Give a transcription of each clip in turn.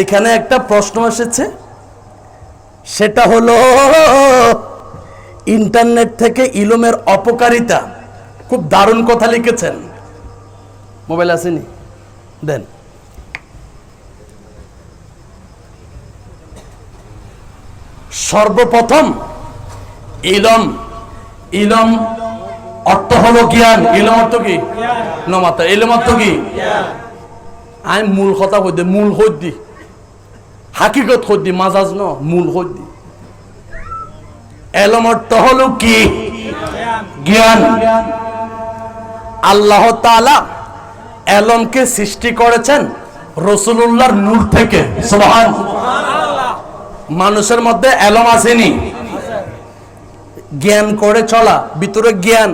এখানে একটা প্রশ্ন এসেছে। সেটা হলো ইন্টারনেট থেকে ইলমের অপকারিতা। খুব দারুণ কথা লিখেছেন। মোবাইল আসেনি? দেন। সর্বপ্রথম ইলম। ইলম অর্থ হলো জ্ঞান। ইলম অর্থ কি? নমাতা ইলম অর্থ কি? আমি মূল কথা দি মূল দি হাকিকত কই দি মাজাজ ন, মূল কই দি এলম অর্থ হলো কি? জ্ঞান। আল্লাহ তাআলা এলমকে সৃষ্টি করেছেন রসুলুল্লাহর নূর থেকে। মানুষের মধ্যে এলম আসেনি। জ্ঞান করে চলা, ভিতরে জ্ঞান,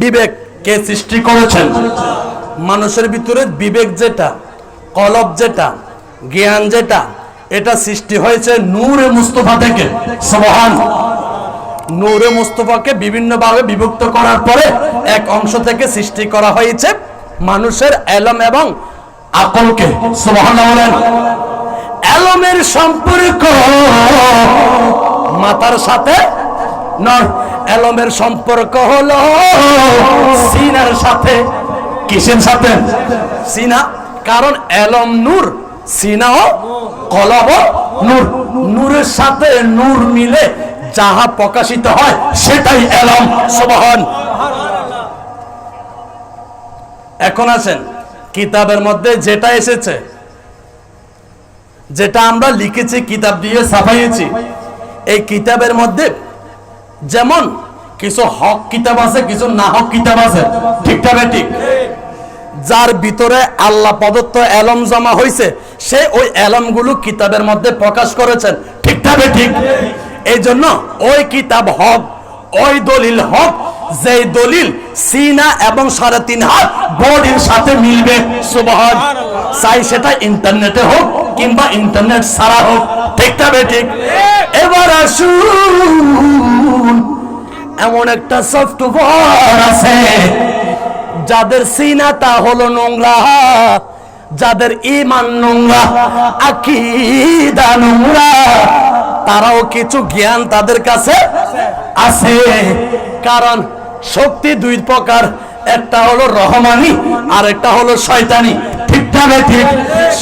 বিবেক কে সৃষ্টি করেছেন? মানুষের ভিতরে বিবেক যেটা, কলব যেটা, জ্ঞান যেটা এটা সৃষ্টি হয়েছে নূরে মুস্তফা থেকে। সবহান। নূরে মুস্তফাকে বিভিন্নভাবে বিভক্ত করার পরে এক অংশ থেকে সৃষ্টি করা হয়েছে মানুষের এলম এবং আকলকে। সবহান বলেন এলমের সম্পর্ক মাতার সাথে নয়। এলমের সম্পর্ক হলো সিনার সাথে। কিসের সাথে? সিনা। কারণ এলম নূর সিনাও কলব নূর। নূরের সাথে নূর মিলে যাহা প্রকাশিত হয়, সেটাই এলম, সুবহান। এখন আছেন, কিতাবের মধ্যে যেটা এসেছে, যেটা আমরা লিখেছি, কিতাব দিয়ে ছাপাইয়েছি, এই কিতাবের মধ্যে যেমন কিছু হক কিতাব আছে, কিছু না হক কিতাব আছে ঠিকটা ঠিক? যার ভিতরে আল্লাহ প্রদত্ত এলম জমা হয়েছে সে ওই এলমগুলো কিতাবের মধ্যে প্রকাশ করেছেন। ঠিকটা ঠিক? এই জন্য ওই কিতাব হক, ওই দলিল হক যে দলিল সিনা এবং সাড়ে তিন হাত বডির সাথে মিলবে, সুবহান। চাই সেটা ইন্টারনেটে হোক কিংবা ইন্টারনেট ছাড়া হোক। ঠিকটা ঠিক? এবার আসুন, এমন একটা সফটওয়্যার আছে। যাদের সিনাটা হলো নোংরা, যাদের ইমান নোংরা, আকিদা নোংরা, তারাও কিছু জ্ঞান তাদের কাছে আছে। কারণ শক্তি দুই প্রকার, একটা হলো রহমানি আর একটা হলো শয়তানি। ঠিকঠাক ঠিক?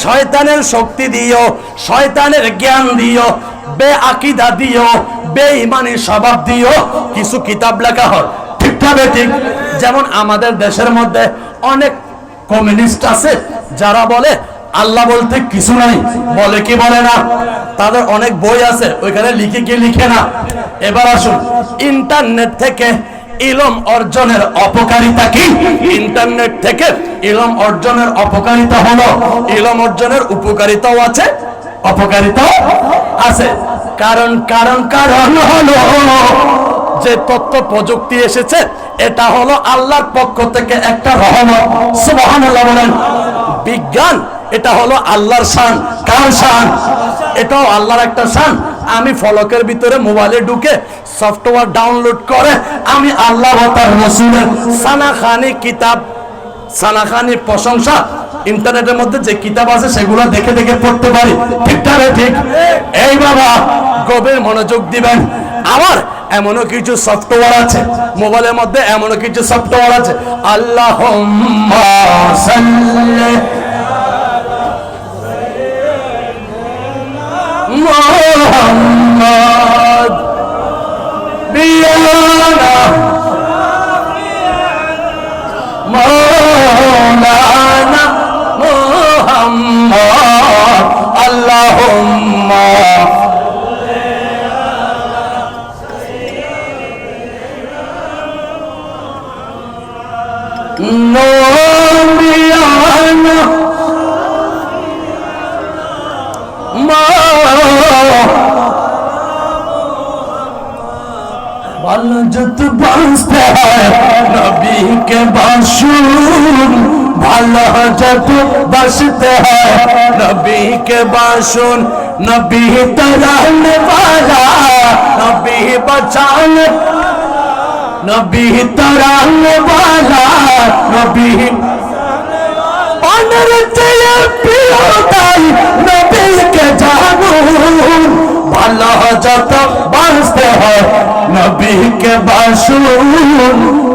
শয়তানের শক্তি দিও, শয়তানের জ্ঞান দিও, বে আকিদা দিও, বে ইমানি স্বভাব দিও। কিছু কিতাব লেখা হয় ঠিকঠাক ঠিক। যেমন আমাদের দেশের মধ্যে অনেক কমিউনিস্ট আছে, যারা বলে, আল্লাহ বলতে কিছু নাই। বলে কি বলে না? তাদের অনেক বই আছে, ওইখানে লিখে কি লিখে না? এবার আসুন ইন্টারনেট থেকে ইলম অর্জনের অপকারিতা কি? ইন্টারনেট থেকে ইলম অর্জনের অপকারিতা হলো, ইলম অর্জনের উপকারিতাও আছে, অপকারিতাও আছে। কারণ কারণ কারণ হলো যে তথ্য প্রযুক্তি এসেছে, এটা হলো আল্লাহর পক্ষ থেকে একটা রহমত। সুবহানাল্লাহ বলেন, বিজ্ঞান, এটা হলো আল্লাহর শান। কার শান? এটাও আল্লাহর একটা শান। আমি ফলকের ভিতরে মোবাইলে ঢুকে সফটওয়্যার ডাউনলোড করে আমি আল্লাহ রসুলের সানাখানি কিতাব সানাখানি প্রশংসা ইন্টারনেটের মধ্যে যে কিতাব আছে সেগুলো দেখে দেখে পড়তে পারি। ঠিকঠাক ঠিক? এই বাবা, গভীর মনোযোগ দিবেন। আমার এমনও কিছু সফটওয়্যার আছে। মোবাইলের মধ্যে এমনও কিছু সফটওয়্যার আছে। আল্লাহ মোহাম্মদ ভালো যত বাঁচতে হয় নবীকে বাসুন ভালো যত বাসতে হয় নবীকে বাসুন নবী তরানে वाला নবী बचाने নবী তরানে वाला নবী অনর চেয়ে প্রিয় তাই নবী নবীকে বাসুন?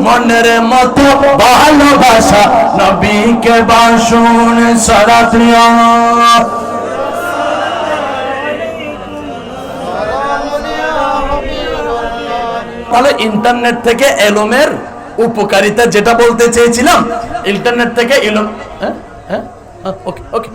মনের মতো ভালোবাসা নবীকে বাসুন, সারা দুনিয়া। তাহলে ইন্টারনেট থেকে এলমের উপকারিতা যেটা বলতে চেয়েছিলাম, ইন্টারনেট থেকে এলম হ্যাঁ? হ্যাঁ? ওকে ওকে।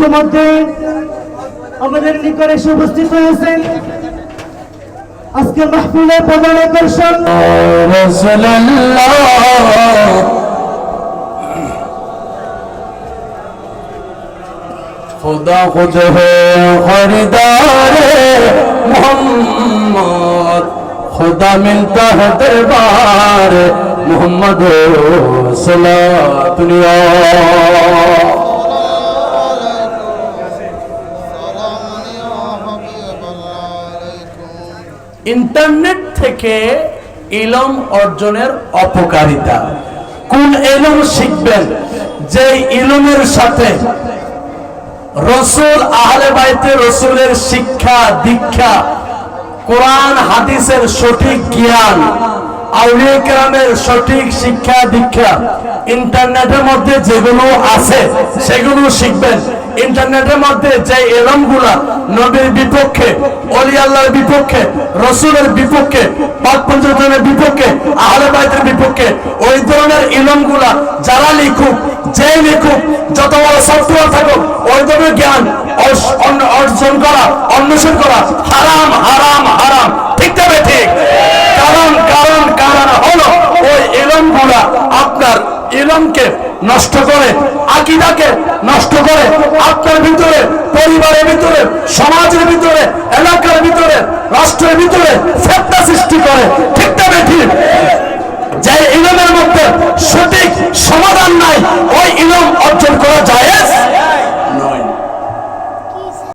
ইতিমধ্যে আমাদের নিকটে এসে উপস্থিত হয়েছেন আজকে মাহফিলে প্রধান আকর্ষণ خدا خود ہے خریدار محمد خدا ملتا ہے دربار محمد صلاة دنیا ইন্টারনেট থেকে ইলম অর্জনের অপকারিতা। কোন ইলম শিখবেন? যে ইলমের সাথে রসুল, আহলে বাইতে রসুলের শিক্ষা, দীক্ষা, কোরআন, হাদিসের সঠিক জ্ঞান আউলিয়া সঠিক শিক্ষা দীক্ষা ইন্টারনেটের মধ্যে যেগুলো আছে, সেগুলো শিখবেন। ইন্টারনেটের মধ্যে যে নবীর বিপক্ষে বিপক্ষে, রসুলের বিপক্ষে বিপক্ষে বিপক্ষে, ওই ধরনের ইলমগুলা যারা লিখুক যে লিখুক, যত বড় সফটওয়্যার থাকুক, ওই ধরনের জ্ঞান অর্জন করা, অন্বেষণ করা হারাম হারাম ঠিক তবে ঠিক কারণ কারণ কারণ হলো ওই ইলমগুলা আপনার ইলমকে নষ্ট করে, আকিদাকে নষ্ট করে, আপনার ভিতরে, পরিবারের ভিতরে, সমাজের ভিতরে, এলাকার ভিতরে, রাষ্ট্রের ভিতরে ফেতনা সৃষ্টি করে। ঠিক তবে ঠিক। যে ইলমের মধ্যে সঠিক সমাধান নাই, ওই ইলম অর্জন করা যায়